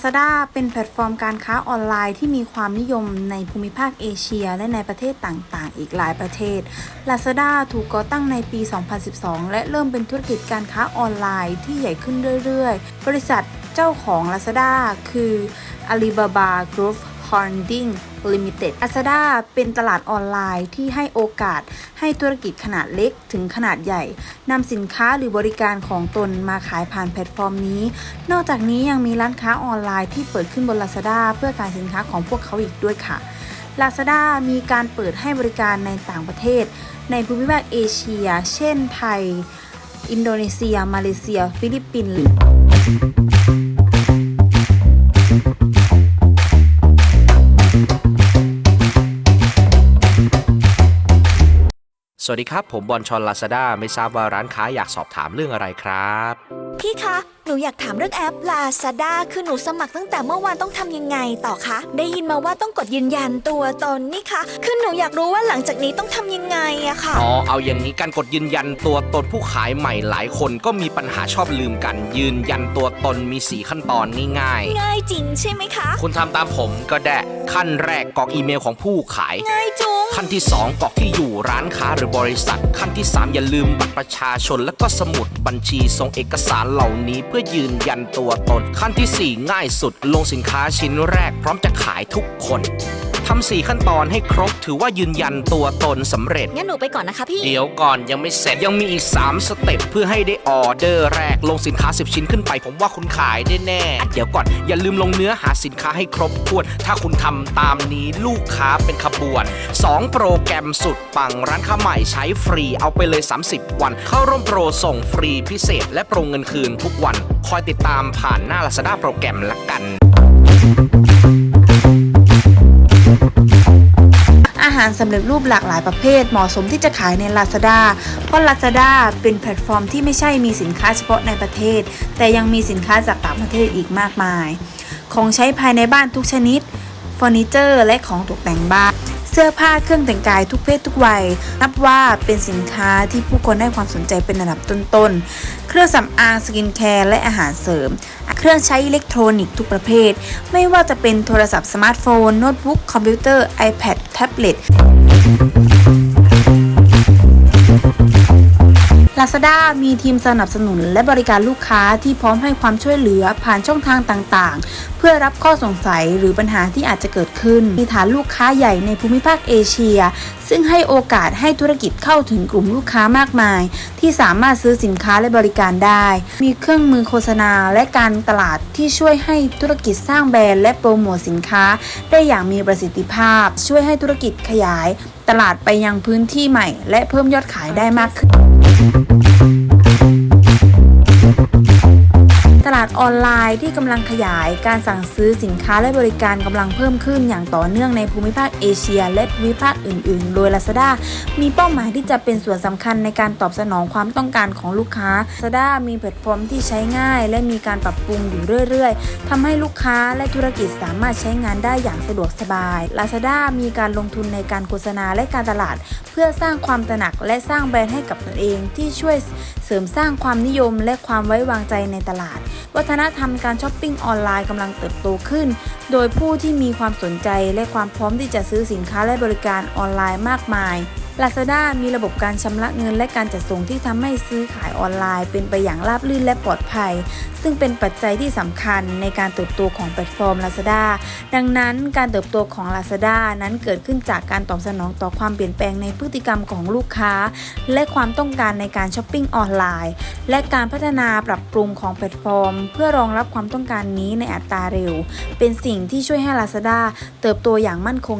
Lazada เป็นแพลตฟอร์มการค้าออนไลน์ที่มีความนิยมในภูมิภาคเอเชียและในประเทศต่างๆ อีกหลายประเทศ Lazada ถูกก่อตั้งในปี 2012 และเริ่มเป็นธุรกิจการค้าออนไลน์ที่ใหญ่ขึ้นเรื่อยๆ บริษัทเจ้าของ Lazada คือ Alibaba Group Holding Limited Lazada เป็นตลาดออนไลน์ที่ให้โอกาสให้ธุรกิจขนาดเล็กถึงขนาดใหญ่นำสินค้าหรือบริการของตนมาขายผ่านแพลตฟอร์มนี้ นอกจากนี้ยังมีร้านค้าออนไลน์ที่เปิดขึ้นบน Lazada เพื่อขายสินค้าของพวกเขาอีกด้วยค่ะ Lazada มีการเปิดให้บริการในต่างประเทศ ในภูมิภาคเอเชีย เช่น ไทย อินโดนีเซีย มาเลเซีย ฟิลิปปินส์ วัสดีครับ ผมบอลชอนลาซาด้าไม่ทราบว่าร้านค้าอยากสอบถามเรื่องอะไรครับ พี่คะ หนูอยากถามเรื่องแอป Lazada คือหนูสมัครตั้งแต่เมื่อวานต้องทำยังไงต่อคะ ได้ยินมาว่าต้องกดยืนยันตัวตนนี่คะ คือหนูอยากรู้ว่าหลังจากนี้ต้องทำยังไงอะค่ะ อ๋อ เอาอย่างนี้การกดยืนยันตัวตนผู้ขายใหม่หลายคนก็มีปัญหาชอบลืมกัน ยืนยันตัวตนมีสีขั้นตอนง่ายง่ายจริงใช่ไหมคะๆคุณทำตามผมก็ได้ขั้นแรกกรอกอีเมลของผู้ขาย ง่ายจุง ขั้นที่ 2กรอกที่อยู่ร้านค้าหรือบริษัท ขั้นที่ 3 อย่าลืมบัตรประชาชนและก็สมุดบัญชีส่งเอกสารเหล่านี้เพื่อยืนยันตัวตน ขั้นทีสี่4 ง่ายสุด ลงสินค้าชิ้นแรกพร้อมจะขายทุกคน ทำสี่ขั้นตอนให้ครบถือว่ายืนยันตัวตนสำเร็จ งั้นหนูไปก่อนนะคะพี่ เดี๋ยวก่อนยังไม่เสร็จยังมีอีก 3 สเต็ปเพื่อให้ได้ออเดอร์แรกลงสินค้า 10 ชิ้นขึ้นไป ผมว่าคุณขายได้แน่อะเดี๋ยวก่อนอย่าลืมลงเนื้อหาสินค้าให้ครบถ้วน ถ้าคุณทำตามนี้ลูกค้าเป็นขบวน 2 โปรแกรมสุดปังร้านค้าใหม่ใช้ฟรีเอาไปเลย 30 วัน เข้าร่วมโปรส่งฟรีพิเศษ และโปรเงินคืนทุกวัน คอยติดตามผ่านหน้า Lazada โปรแกรมละกันาหารสำเร็จรูปหลากหลายประเภท เหมาะสมที่จะขายใน Lazada เพราะ Lazada เป็นแพลตฟอร์มที่ไม่ใช่มีสินค้าเฉพาะในประเทศ แต่ยังมีสินค้าจากต่างประเทศอีกมากมาย ของใช้ภายในบ้านทุกชนิดเฟอร์นิเจอร์ และของตกแต่งบ้านเสื้อผ้าเครื่องแต่งกายทุกเพศทุกวัย นับว่าเป็นสินค้าที่ผู้คนให้ความสนใจเป็นอันดับต้นๆ เครื่องสำอางสกินแคร์และอาหารเสริม เครื่องใช้อิเล็กทรอนิกส์ทุกประเภท ไม่ว่าจะเป็นโทรศัพท์สมาร์ทโฟน โน้ตบุ๊ก คอมพิวเตอร์ iPad แท็บเล็ต Lazada มีทีมสนับสนุนและบริการลูกค้าที่พร้อมให้ความช่วยเหลือผ่านช่องทางต่างๆ เพื่อรับข้อสงสัยหรือปัญหาที่อาจจะเกิดขึ้น มีฐานลูกค้าใหญ่ในภูมิภาคเอเชีย ซึ่งให้โอกาสให้ธุรกิจเข้าถึงกลุ่มลูกค้ามากมาย ที่สามารถซื้อสินค้าและบริการได้ มีเครื่องมือโฆษณาและการตลาดที่ช่วยให้ธุรกิจสร้างแบรนด์และโปรโมทสินค้า ได้อย่างมีประสิทธิภาพ ช่วยให้ธุรกิจขยาย ตลาดไปยังพื้นที่ใหม่ และเพิ่มยอดขายได้มากขึ้น ตลาดออนไลน์ที่กำลังขยายการสั่งซื้อสินค้าและบริการกำลังเพิ่มขึ้นอย่างต่อเนื่องในภูมิภาคเอเชีย และภูมิภาคอื่น ๆ โดย Lazada มีเป้าหมายที่จะเป็นส่วนสำคัญในการตอบสนองความต้องการของลูกค้า Lazada มีแพลตฟอร์มที่ใช้ง่าย และมีการปรับปรุงอยู่เรื่อย ๆทำให้ลูกค้าและธุรกิจสามารถใช้งานได้อย่างสะดวกสบาย Lazada มีการลงทุนในการโฆษณาและการตลาด เพื่อสร้างความตระหนักและสร้างแบรนด์ให้กับตนเองที่ช่วยเสริมสร้างความนิยมและความไว้วางใจในตลาด วัฒนธรรมการช้อปปิ้งออนไลน์กำลังเติบโตขึ้น โดยผู้ที่มีความสนใจและความพร้อมที่จะซื้อสินค้าและบริการออนไลน์มากมาย Lazada มีระบบการชำระเงินและการจัดส่งที่ทำให้ซื้อขายออนไลน์ เป็นไปอย่างราบรื่นและปลอดภัย ซึ่งเป็นปัจจัยที่สำคัญในการเติบโตของแพลตฟอร์ม Lazada ดังนั้นการเติบโตของ Lazada นั้นเกิดขึ้นจากการตอบสนองต่อความเปลี่ยนแปลงในพฤติกรรมของลูกค้า และความต้องการในการช้อปปิ้งออนไลน์ และการพัฒนาปรับปรุงของแพลตฟอร์ม เพื่อรองรับความต้องการนี้ในอัตราเร็ว เป็นสิ่งที่ช่วยให้ Lazada เติบโตอย่างมั่นคง